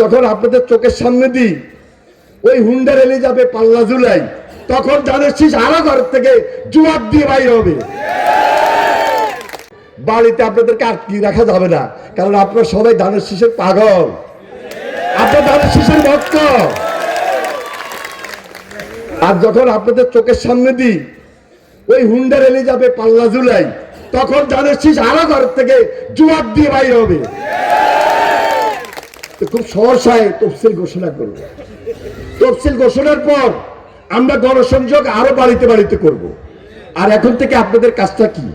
যখন আপনাদের চোখের সামনে দিই, ওই হুন্ডা রেলে যাবে পাল্লা জুলাই তখন জানের শীষ আরও ঘর থেকে জুয়াব দিয়ে বাইর হবে। বাড়িতে আপনাদেরকে আটকি রাখা যাবে না, কারণ আপনারা সবাই ধানের শীষের পাগল। আপনার ধানের শীষের ভক্ত। আর যখন আপনাদের চোখের সামনে দিই, ওই হুন্ডা রেলে যাবে পাল্লা জুলাই তখন ধানের শীষ আরও ঘর থেকে জুয়াব দিয়ে বাইর হবে। খুব সহসায় তফসিল ঘোষণা করব। তফসিল ঘোষণার পর আমরা গণসংযোগ আরও বাড়িতে বাড়িতে করব। আর এখন থেকে আপনাদের কাজটা কি?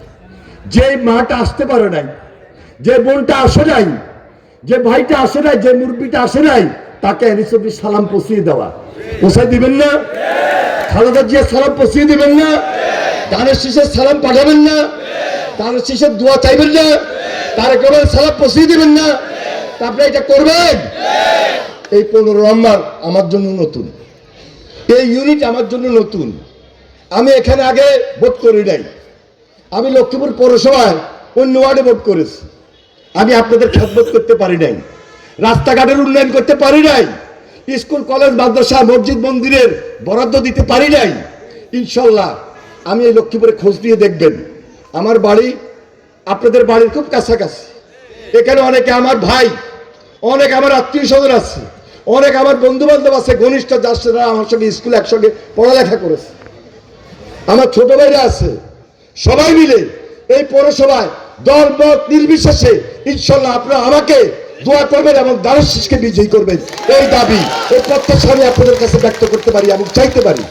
যে মাটা আসতে পারে নাই, যে বোনটা আসে নাই, যে ভাইটা আসে নাই, যে মুরব্বীটা আসে নাই, তাকে সালাম পৌঁছিয়ে দেওয়া। পৌঁছায় দিবেন না? খালেদা জিয়া সালাম পৌঁছিয়ে দিবেন না? ধানের শীষের সালাম পাঠাবেন না? ধানের শীষের দোয়া চাইবেন না? তার একেবারে সালাম পৌঁছিয়ে দিবেন না? আপনি এটা করবেন? এই পনেরো নম্বর আমার জন্য নতুন। এই ইউনিট আমার জন্য নতুন। আমি এখানে আগে ভোট করি নাই। আমি লক্ষ্মীপুর পৌরসভায় অন্য ওয়ার্ডে ভোট করেছি। আমি আপনাদের খেদমত করতে পারি নাই। রাস্তাঘাটের উন্নয়ন করতে পারি নাই। স্কুল, কলেজ, মাদ্রাসা, মসজিদ, মন্দিরের বরাদ্দ দিতে পারি নাই। ইনশাল্লাহ আমি এই লক্ষ্মীপুরে খোঁজ নিয়ে দেখবেন। আমার বাড়ি আপনাদের বাড়ির খুব কাছাকাছি। এখানে অনেকে আমার ভাই অনেক আমার আত্মীয় স্বজন আছে, অনেক আমার বন্ধু বান্ধব আছে ঘনিষ্ঠ যার সাথে আমার সঙ্গে স্কুল একসঙ্গে পড়ালেখা করেছে। আমার ছোট ভাইরা আছে, সবাই মিলে এই পৌরসভায় দল মত নির্বিশেষে ইনশাল্লাহ আপনারা আমাকে দোয়া করবেন এবং দারুশিসকে বিজয়ী করবেন। এই দাবি, এই প্রত্যাশা আমি আপনাদের কাছে ব্যক্ত করতে পারি এবং চাইতে পারি।